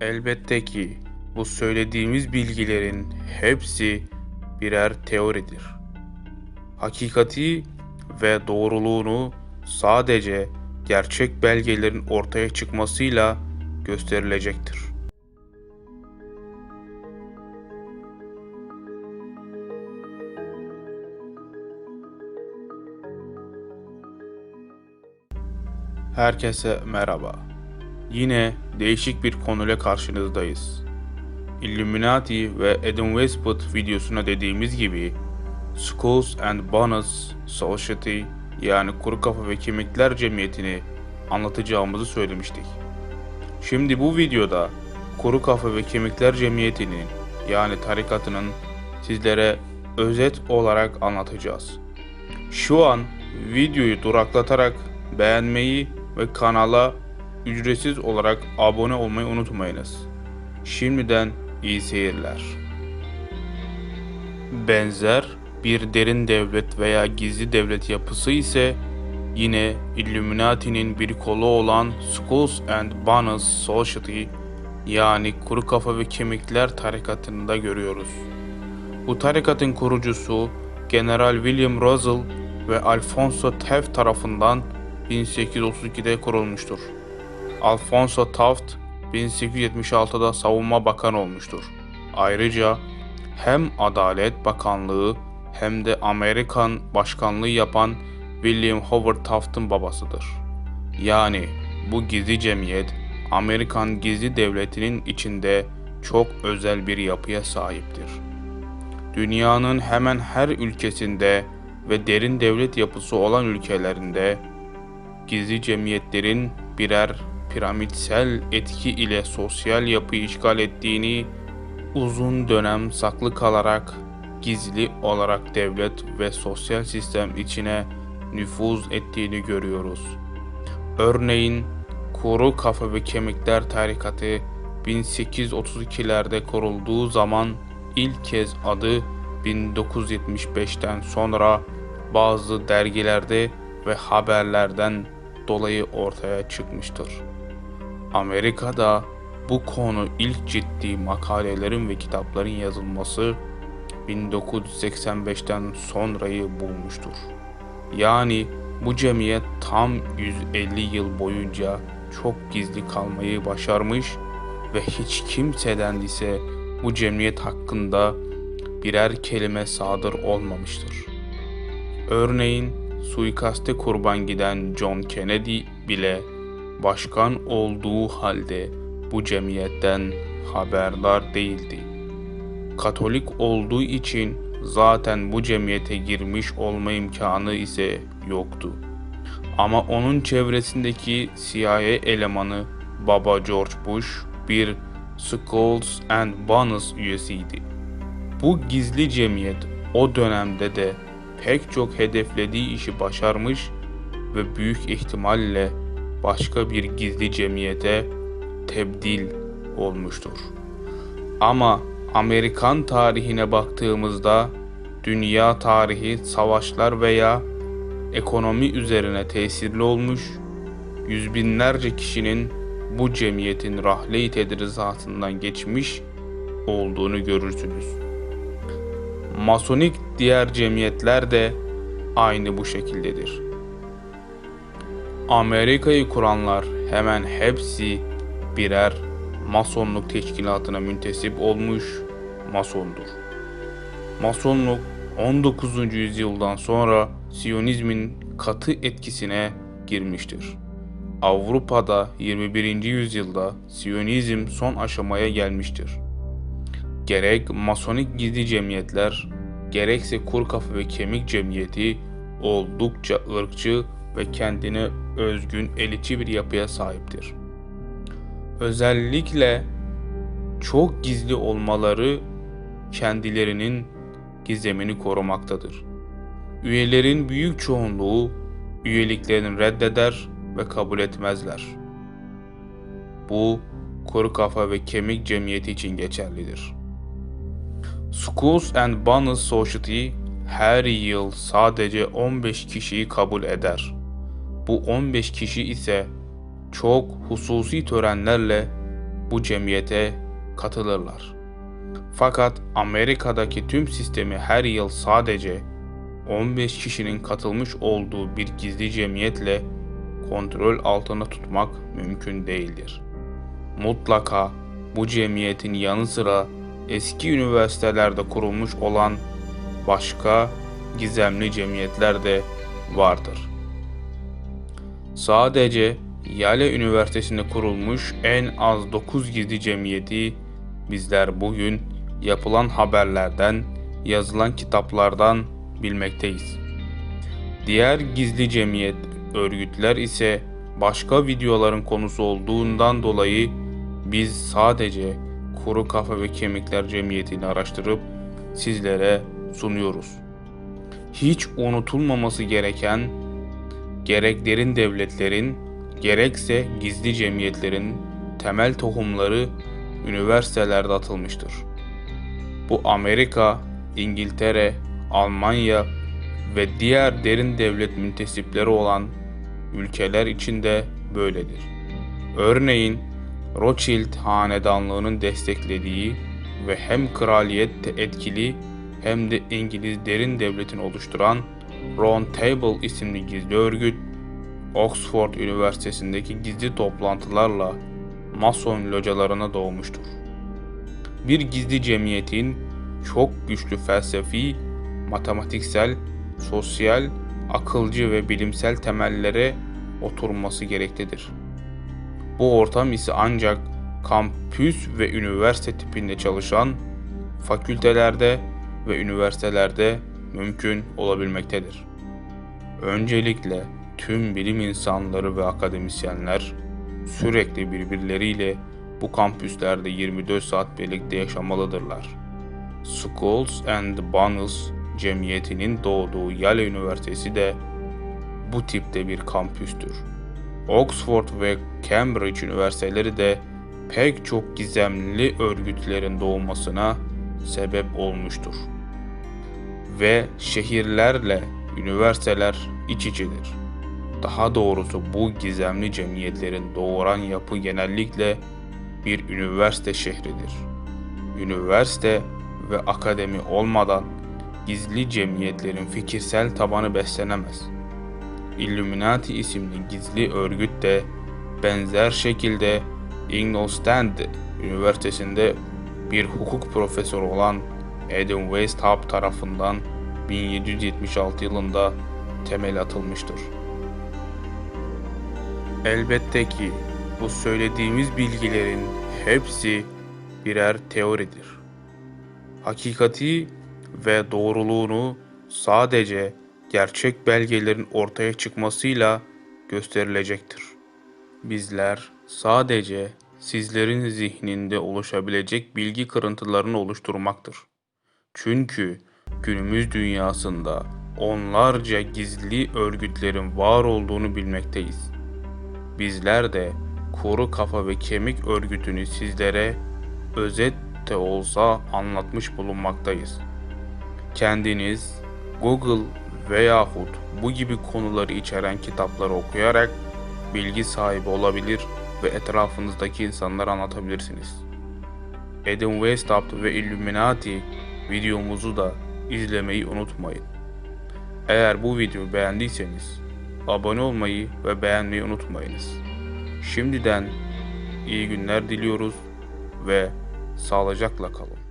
Elbette ki bu söylediğimiz bilgilerin hepsi birer teoridir. Hakikati ve doğruluğunu sadece gerçek belgelerin ortaya çıkmasıyla gösterilecektir. Herkese merhaba. Yine değişik bir konuyla karşınızdayız. Illuminati ve Adam Westwood videosuna dediğimiz gibi Skulls and Bones Society yani Kuru Kafa ve Kemikler Cemiyeti'ni anlatacağımızı söylemiştik. Şimdi bu videoda Kuru Kafa ve Kemikler Cemiyeti'nin yani tarikatının sizlere özet olarak anlatacağız. Şu an videoyu duraklatarak beğenmeyi ve kanala ücretsiz olarak abone olmayı unutmayınız. Şimdiden iyi seyirler. Benzer bir derin devlet veya gizli devlet yapısı ise yine Illuminati'nin bir kolu olan Skulls and Bones Society yani Kuru Kafa ve Kemikler tarikatında görüyoruz. Bu tarikatın kurucusu General William Russell ve Alfonso Taft tarafından 1832'de kurulmuştur. Alfonso Taft 1876'da Savunma Bakanı olmuştur. Ayrıca hem Adalet Bakanlığı hem de Amerikan Başkanlığı yapan William Howard Taft'ın babasıdır. Yani bu gizli cemiyet Amerikan gizli devletinin içinde çok özel bir yapıya sahiptir. Dünyanın hemen her ülkesinde ve derin devlet yapısı olan ülkelerinde gizli cemiyetlerin birer piramitsel etki ile sosyal yapıyı işgal ettiğini uzun dönem saklı kalarak gizli olarak devlet ve sosyal sistem içine nüfuz ettiğini görüyoruz. Örneğin Kuru Kafa ve Kemikler Tarikatı 1832'lerde kurulduğu zaman ilk kez adı 1975'ten sonra bazı dergilerde ve haberlerden dolayı ortaya çıkmıştır. Amerika'da bu konu ilk ciddi makalelerin ve kitapların yazılması 1985'ten sonrayı bulmuştur. Yani bu cemiyet tam 150 yıl boyunca çok gizli kalmayı başarmış ve hiç kimseden ise bu cemiyet hakkında birer kelime sadır olmamıştır. Örneğin suikaste kurban giden John Kennedy bile başkan olduğu halde bu cemiyetten haberdar değildi. Katolik olduğu için zaten bu cemiyete girmiş olma imkanı ise yoktu. Ama onun çevresindeki CIA elemanı Baba George Bush bir Skulls and Bones üyesiydi. Bu gizli cemiyet o dönemde de pek çok hedeflediği işi başarmış ve büyük ihtimalle başka bir gizli cemiyete tebdil olmuştur. Ama Amerikan tarihine baktığımızda dünya tarihi savaşlar veya ekonomi üzerine tesirli olmuş, yüz binlerce kişinin bu cemiyetin rahle-i tedrisatından geçmiş olduğunu görürsünüz. Masonik diğer cemiyetler de aynı bu şekildedir. Amerika'yı kuranlar hemen hepsi birer masonluk teşkilatına müntesip olmuş masondur. Masonluk 19. yüzyıldan sonra Siyonizmin katı etkisine girmiştir. Avrupa'da 21. yüzyılda Siyonizm son aşamaya gelmiştir. Gerek masonik gizli cemiyetler, gerekse kur kafa ve kemik cemiyeti oldukça ırkçı ve kendine özgün elitçi bir yapıya sahiptir. Özellikle çok gizli olmaları kendilerinin gizemini korumaktadır. Üyelerin büyük çoğunluğu üyeliklerini reddeder ve kabul etmezler. Bu kuru kafa ve kemik cemiyeti için geçerlidir. Schools and Bones Society her yıl sadece 15 kişiyi kabul eder. Bu 15 kişi ise çok hususi törenlerle bu cemiyete katılırlar. Fakat Amerika'daki tüm sistemi her yıl sadece 15 kişinin katılmış olduğu bir gizli cemiyetle kontrol altında tutmak mümkün değildir. Mutlaka bu cemiyetin yanı sıra eski üniversitelerde kurulmuş olan başka gizemli cemiyetler de vardır. Sadece Yale Üniversitesi'nde kurulmuş en az 9 gizli cemiyeti bizler bugün yapılan haberlerden, yazılan kitaplardan bilmekteyiz. Diğer gizli cemiyet örgütler ise başka videoların konusu olduğundan dolayı biz sadece Kuru Kafa ve Kemikler Cemiyeti'ni araştırıp sizlere sunuyoruz. Hiç unutulmaması gereken gerek derin devletlerin gerekse gizli cemiyetlerin temel tohumları üniversitelerde atılmıştır. Bu Amerika, İngiltere, Almanya ve diğer derin devlet müntesipleri olan ülkeler için de böyledir. Örneğin Rothschild hanedanlığının desteklediği ve hem kraliyette etkili hem de İngiliz derin devletini oluşturan Round Table isimli gizli örgüt, Oxford Üniversitesi'ndeki gizli toplantılarla Mason localarına doğmuştur. Bir gizli cemiyetin çok güçlü felsefi, matematiksel, sosyal, akılcı ve bilimsel temellere oturması gereklidir. Bu ortam ise ancak kampüs ve üniversite tipinde çalışan fakültelerde ve üniversitelerde mümkün olabilmektedir. Öncelikle tüm bilim insanları ve akademisyenler sürekli birbirleriyle bu kampüslerde 24 saat birlikte yaşamalıdırlar. Schools and Bonus cemiyetinin doğduğu Yale Üniversitesi de bu tipte bir kampüstür. Oxford ve Cambridge üniversiteleri de pek çok gizemli örgütlerin doğmasına sebep olmuştur. Ve şehirlerle üniversiteler iç içedir. Daha doğrusu bu gizemli cemiyetlerin doğuran yapı genellikle bir üniversite şehridir. Üniversite ve akademi olmadan gizli cemiyetlerin fikirsel tabanı beslenemez. Illuminati isimli gizli örgüt de benzer şekilde Ingolstadt Üniversitesi'nde bir hukuk profesörü olan Adam Weishaupt tarafından 1776 yılında temel atılmıştır. Elbette ki bu söylediğimiz bilgilerin hepsi birer teoridir. Hakikati ve doğruluğunu sadece gerçek belgelerin ortaya çıkmasıyla gösterilecektir. Bizler sadece sizlerin zihninde oluşabilecek bilgi kırıntılarını oluşturmaktır. Çünkü günümüz dünyasında onlarca gizli örgütlerin var olduğunu bilmekteyiz. Bizler de Kuru Kafa ve Kemik örgütünü sizlere özet de olsa anlatmış bulunmaktayız. Kendiniz Google veyahut bu gibi konuları içeren kitapları okuyarak bilgi sahibi olabilir ve etrafınızdaki insanlara anlatabilirsiniz. Adam Weishaupt ve Illuminati videomuzu da izlemeyi unutmayın. Eğer bu videoyu beğendiyseniz abone olmayı ve beğenmeyi unutmayınız. Şimdiden iyi günler diliyoruz ve sağlıcakla kalın.